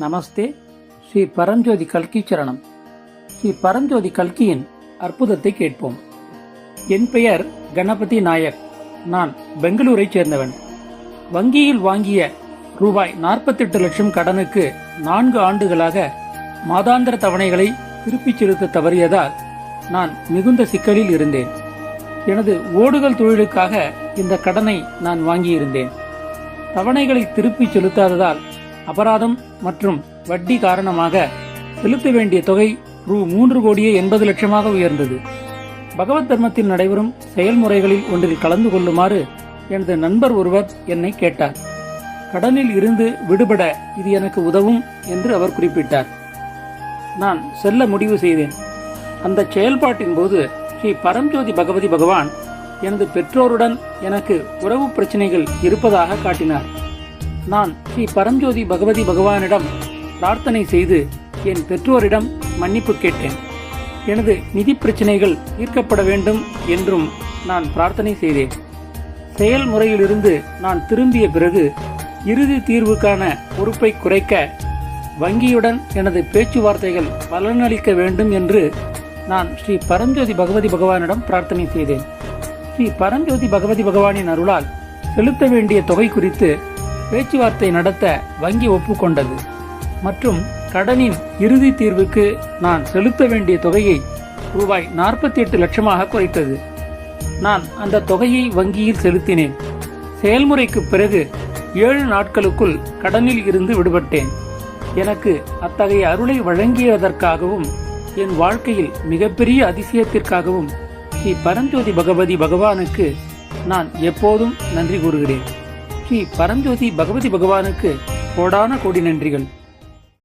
நமஸ்தே. ஸ்ரீ பரஞ்சோதி கல்கி சரணம். ஸ்ரீ பரஞ்சோதி கல்கியின் அற்புதத்தை கேட்போம். என் பெயர் கணபதி நாயக். நான் பெங்களூரைச் சேர்ந்தவன். வங்கியில் வாங்கிய ரூபாய் நாற்பத்தெட்டு லட்சம் கடனுக்கு நான்கு ஆண்டுகளாக மாதாந்திர தவணைகளை திருப்பிச் செலுத்த தவறியதால் நான் மிகுந்த சிக்கலில் இருந்தேன். எனது ஓடுகள் தொழிலுக்காக இந்த கடனை நான் வாங்கியிருந்தேன். தவணைகளை திருப்பிச் செலுத்தாததால் அபராதம் மற்றும் வட்டி காரணமாக செலுத்த வேண்டிய தொகை ரூ மூன்று கோடியே எண்பது லட்சமாக உயர்ந்தது. பகவத் தர்மத்தில் நடைபெறும் செயல்முறைகளில் ஒன்றில் கலந்து கொள்ளுமாறு எனது நண்பர் ஒருவர் என்னை கேட்டார். கடனில் இருந்து விடுபட இது எனக்கு உதவும் என்று அவர் குறிப்பிட்டார். நான் செல்ல முடிவு செய்தேன். அந்த செயல்பாட்டின் போது ஸ்ரீ பரம்ஜோதி பகவதி பகவான் எனது பெற்றோருடன் எனக்கு உறவு பிரச்சனைகள் இருப்பதாக காட்டினார். நான் ஸ்ரீ பரம்ஜோதி பகவதி பகவானிடம் பிரார்த்தனை செய்து என் பெற்றோரிடம் மன்னிப்பு கேட்டேன். எனது நிதி பிரச்சனைகள் தீர்க்கப்பட வேண்டும் என்றும் நான் பிரார்த்தனை செய்தேன். செயல்முறையிலிருந்து நான் திரும்பிய பிறகு இறுதி தீர்வுக்கான பொறுப்பை குறைக்க வங்கியுடன் எனது பேச்சுவார்த்தைகள் பலனளிக்க வேண்டும் என்று நான் ஸ்ரீ பரஞ்சோதி பகவதி பகவானிடம் பிரார்த்தனை செய்தேன். ஸ்ரீ பரஞ்சோதி பகவதி பகவானின் அருளால் செலுத்த வேண்டிய தொகை குறித்து பேச்சுவார்த்தை நடத்த வங்கி ஒப்புக்கொண்டது. மற்றும் கடனின் இறுதி தீர்வுக்கு நான் செலுத்த வேண்டிய தொகையை ரூபாய் நாற்பத்தி எட்டு லட்சமாக குறைத்தது. நான் அந்த தொகையை வங்கியில் செலுத்தினேன். செயல்முறைக்கு பிறகு ஏழு நாட்களுக்குள் கடனில் இருந்து விடுபட்டேன். எனக்கு அத்தகைய அருளை வழங்கியதற்காகவும் என் வாழ்க்கையில் மிகப்பெரிய அதிசயத்திற்காகவும் ஸ்ரீ பரஞ்சோதி பகவதி பகவானுக்கு நான் எப்போதும் நன்றி கூறுகிறேன். ஸ்ரீ பரஞ்சோதி பகவதி பகவானுக்கு கோடான கோடி நன்றிகள்.